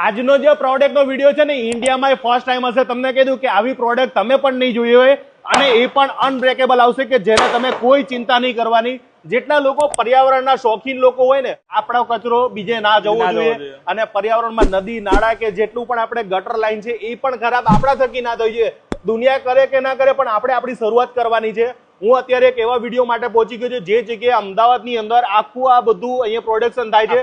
આજનો જે પ્રોડક્ટનો વીડિયો છે ને ઇન્ડિયામાં ફર્સ્ટ ટાઈમ હશે. તમને કીધું કે આવી પ્રોડક્ટ તમે પણ નહીં જોઈ હોય અને એ પણ અનબ્રેકેબલ આવશે કે જેને તમે કોઈ ચિંતા નહીં કરવાની. જેટલા લોકો પર્યાવરણના શોખીન લોકો હોય ને આપણો કચરો બીજે ના જવો જોઈએ. જોઈએ. અને પર્યાવરણમાં નદી નાળા કે જેટલું પણ આપણે ગટર લાઈન છે એ પણ ખરાબ આપણા થકી ના થઈ જોઈએ. દુનિયા કરે કે ના કરે પણ આપણે આપણી શરૂઆત કરવાની છે. હું અત્યારે એક એવા વીડિયો માટે પહોંચી ગયો છું જે જગ્યાએ અમદાવાદની અંદર આખું આ બધું અહીંયા પ્રોડક્શન થાય છે.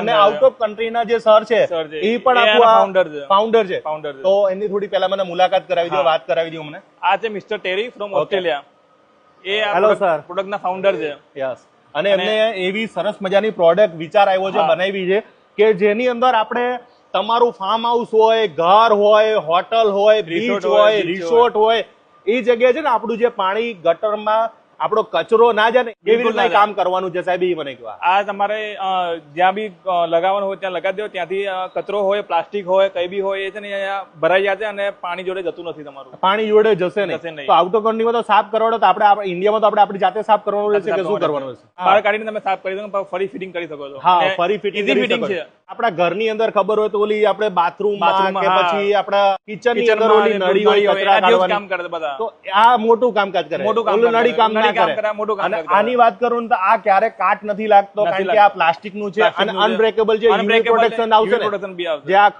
અને આઉટ ઓફ કન્ટ્રીના જે સર છે એ પણ આખું ફાઉન્ડર છે. ફાઉન્ડર છે. ફાઉન્ડર તો એની થોડી પહેલા મને મુલાકાત કરાવી દો વાત કરાવી દો મને. આ છે મિસ્ટર ટેરી ફ્રોમ ઓસ્ટ્રેલિયા એ હેલો સર પ્રોડક્ટ ના ફાઉન્ડર છે. યસ અને એમને એવી સરસ મજાની પ્રોડક્ટ વિચાર આવ્યો છે બનાવી છે કે જેની અંદર આપણે તમારું ફાર્મ હાઉસ હોય ઘર હોય હોટલ હોય બીચ હોય, હોય રિસોર્ટ હોય એ જગ્યાએ છે ને આપણું જે પાણી ગટરમાં આપણો કચરો ના જાય ને એવી રીતના કામ કરવાનું છે સાહેબ એ મને કહો આ તમારે જ્યાં બી લગાવવાનું હોય ત્યાં લગાવી દો ત્યાંથી કચરો હોય પ્લાસ્ટિક હોય કઈ બી હોય એ છે ને અહીંયા ભરાઈ જાય છે અને પાણી જોડે જતું નથી તમારું. પાણી જોડે જશે નહીં. તો આઉટ ઓફ કન્ટ્રીમાં તો સાફ કરવાનો તો આપણે ઇન્ડિયામાં તો આપણે આપણી જાતે સાફ કરવાનું રહેશે કે શું કરવાનું રહેશે બહાર કાઢીને તમે સાફ કરી દો ફરી ફિટિંગ કરી શકો છો. હા ફરી ફિટિંગ છે. છો. આપણા ઘરની અંદર ખબર હોય તો ઓલી આપણે બાથરૂમ કે પછી આપણા કિચનની અંદર ઓલી નળી હોય કચરા કાઢવાની. તો આ મોટું કામકાજ કરે. મોટું કામ નળી કામ ના કરે મોટું કામ. આની વાત કરું તો આ ક્યારે કાટ નથી લાગતો કારણ કે આ પ્લાસ્ટિકનું છે. અને અનબ્રેકેબલ છે UV પ્રોટેક્શન આવશે UV બી આવશે. જે આ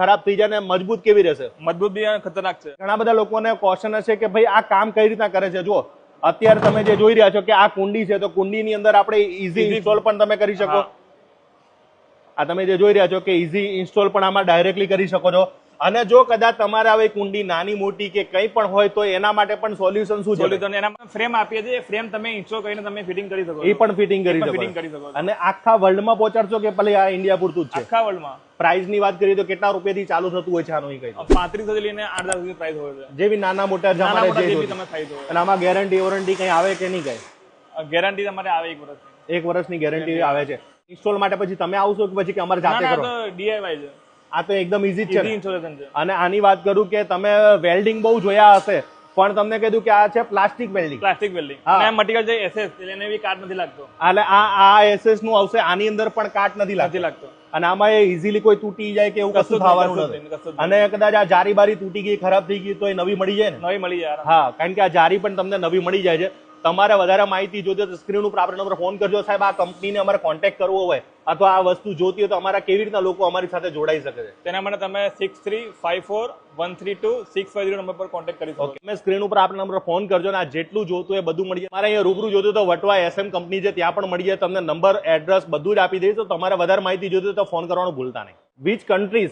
ખરાબ થઈ જાય ને મજબૂત કેવી રહેશે? મજબૂત બી ખતરનાક છે. ઘણા બધા લોકોને ક્વેશ્ચન હશે કે ભાઈ આ કામ કઈ રીતના કરે છે? જો અત્યારે તમે જે જોઈ રહ્યા છો કે આ કુંડી છે તો કુંડીની અંદર આપણે ઈઝી Easy. ઇન્સ્ટોલ પણ તમે કરી શકો. આ તમે જે જોઈ રહ્યા છો કે ઇઝી ઇન્સ્ટોલ પણ આમાં ડાયરેક્ટલી કરી શકો છો. અને જો કદાચ તમારે આવી કુંડી નાની મોટી કે કંઈ પણ હોય તો એના માટે પણ સોલ્યુશન શું સોલ્યુશન એના ફ્રેમ આપીએ છીએ. ફ્રેમ તમે ઇન્સ્ટોલ કરીને તમે ફિટિંગ કરી શકો એ પણ ફિટિંગ કરી fitting કરી શકો અને આખા વર્લ્ડમાં પહોંચાડશો કે ભલે આ ઇન્ડિયા પૂરતું જ છે? આખા વર્લ્ડમાં પ્રાઇસની વાત કરીએ તો કેટલા રૂપિયાથી ચાલુ થતું હોય છે આનું કઈ. પાંત્રીસથી લઈને આઠ લાખ સુધી પ્રાઇસ હોય છે. જેવી નાના મોટા તમારે જે. તમે ખરીદો અને આમાં ગેરંટી વોરંટી કઈ આવે કે નહીં કઈ? ગેરંટી તમારે આવે એક વર્ષ એક વર્ષની ગેરંટી આવે છે. ઇન્સ્ટોલ માટે પછી તમે આવશો કે પછી કે અમારે જાતે કરો? ડીઆઈવાય છે. આ તો એકદમ ઈઝી જ છે અને આની વાત કરું કે તમે વેલ્ડિંગ બહુ જોયા હશે પણ તમને કીધું કે આ છે પ્લાસ્ટિક વેલ્ડિંગ પ્લાસ્ટિક વેલ્ડિંગ. અને મટીરિયલ જે એસએસ એટલે એને બી કાટ નથી લાગતો. એટલે આ આ એસએસનું આવશે આની અંદર પણ કાટ નથી લાગતો. લાગતો. અને આમાં એ ઇઝીલી કોઈ તૂટી જાય કે એવું કશું થવાનું નથી. અને કદાચ આ જારી બારી તૂટી ગઈ ખરાબ થઈ ગઈ તો એ નવી મળી જાય ને. નવી મળી જાય હા કારણ કે આ જારી પણ તમને નવી મળી જાય છે. તમારે વધારે માહિતી જોતી હોય તો સ્ક્રીન ઉપર આપણે નંબર ફોન કરજો. સાહેબ આ કંપનીને અમારે કોન્ટેક્ટ કરવો હોય અથવા આ વસ્તુ જોતી હોય તો અમારા કેવી રીતના લોકો અમારી સાથે જોડાઈ શકે છે? તેના માટે તમે six three five four one three two six five number પર કોન્ટેક્ટ કરી શકો તમે સ્ક્રીન ઉપર આપણે નંબર ફોન કરજો ને આ જેટલું જોતું એ બધું મળી જાય મારે અહીંયા રૂબરૂ જોતું તો વટવા એસએમ કંપની છે ત્યાં પણ મળી જાય તમને નંબર એડ્રેસ બધું જ આપી દઈશ. તો તમારે વધારે માહિતી જોતી હોય તો ફોન કરવાનું ભૂલતા નહીં. Which countries